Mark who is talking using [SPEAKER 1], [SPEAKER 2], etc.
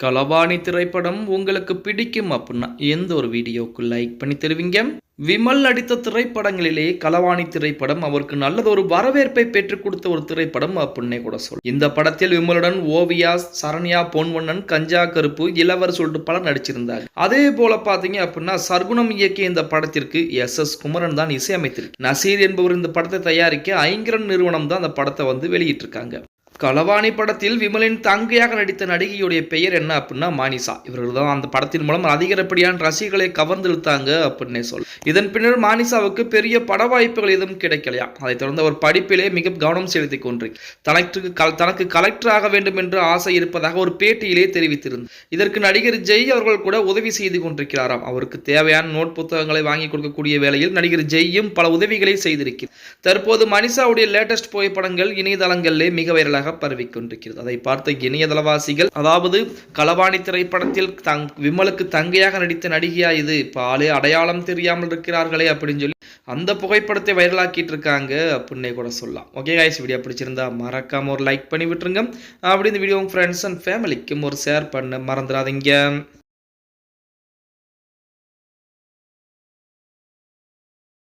[SPEAKER 1] கலவாணி திரைப்படம் உங்களுக்கு பிடிக்கும் அப்படின்னா எந்த ஒரு வீடியோவுக்கு லைக் பண்ணி தருவீங்க? விமல் நடித்த திரைப்படங்களிலே கலவாணி திரைப்படம் அவருக்கு நல்லது ஒரு வரவேற்பை பெற்றுக் கொடுத்த ஒரு திரைப்படம் அப்படின்னே கூட சொல் இந்த படத்தில் விமலுடன் ஓவியா சரண்யா பொன்வண்ணன் கஞ்சா கருப்பு இளவர் சொல்லிட்டு பலர் நடிச்சிருந்தாங்க. அதே போல பாத்தீங்க அப்படின்னா சர்க்குணம் இயக்கிய இந்த படத்திற்கு எஸ் எஸ் குமரன் தான் இசையமைத்திருக்கு நசீர் என்பவர் இந்த படத்தை தயாரிக்க ஐங்கரன் நிறுவனம் தான் அந்த படத்தை வந்து வெளியிட்டிருக்காங்க. களவாணி படத்தில் விமலின் தங்கையாக நடித்த நடிகையுடைய பெயர் என்ன அப்படின்னா மானிசா. இவர்கள் தான் அந்த படத்தின் மூலம் அதிகப்படியான ரசிகர்களை கவர்ந்தெழுத்தாங்க அப்படின்னே சொல். இதன் பின்னர் மானிசாவுக்கு பெரிய பட வாய்ப்புகள் எதுவும் கிடைக்கலையா? அதைத் தொடர்ந்து அவர் படிப்பிலே மிக கவனம் செலுத்தி கொன்று தனக்கு தனக்கு கலெக்டர் ஆக வேண்டும் என்று ஆசை இருப்பதாக ஒரு பேட்டியிலே தெரிவித்திருந்தார் இதற்கு நடிகர் ஜெய் அவர்கள் கூட உதவி செய்து கொண்டிருக்கிறாராம். அவருக்கு தேவையான நோட் புத்தகங்களை வாங்கி கொடுக்கக்கூடிய வேளையில் நடிகர் ஜெய்யும் பல உதவிகளை செய்திருக்கிறார். தற்போது மனிஷாவுடைய லேட்டஸ்ட் புகைப்படங்கள் இணையதளங்களிலே மிக வைரலாக பரவி கொண்டிருக்கிறது அதை பார்த்த இணைய தளவாசிகள் அதாவது களவாணி திரைப்படத்தில் தங் விமலுக்கு தங்கையாக நடித்த நடிகையா இது? பாலே அடையாளம் தெரியாமல் இருக்கிறார்களே அப்படின்னு சொல்லி அந்த புகைப்படத்தை வைரலாக்கிட்டு இருக்காங்க அப்படின்னே கூட சொல்லலாம். ஓகே காய்ஸ் வீடியோ பிடிச்சிருந்தா மறக்காம ஒரு லைக் பண்ணி விட்டுருங்க. அப்படி இந்த வீடியோ உங்க ஃப்ரெண்ட்ஸ் அண்ட் ஃபேமிலிக்கும் ஒரு ஷேர் பண்ண மறந்துடாதீங்க.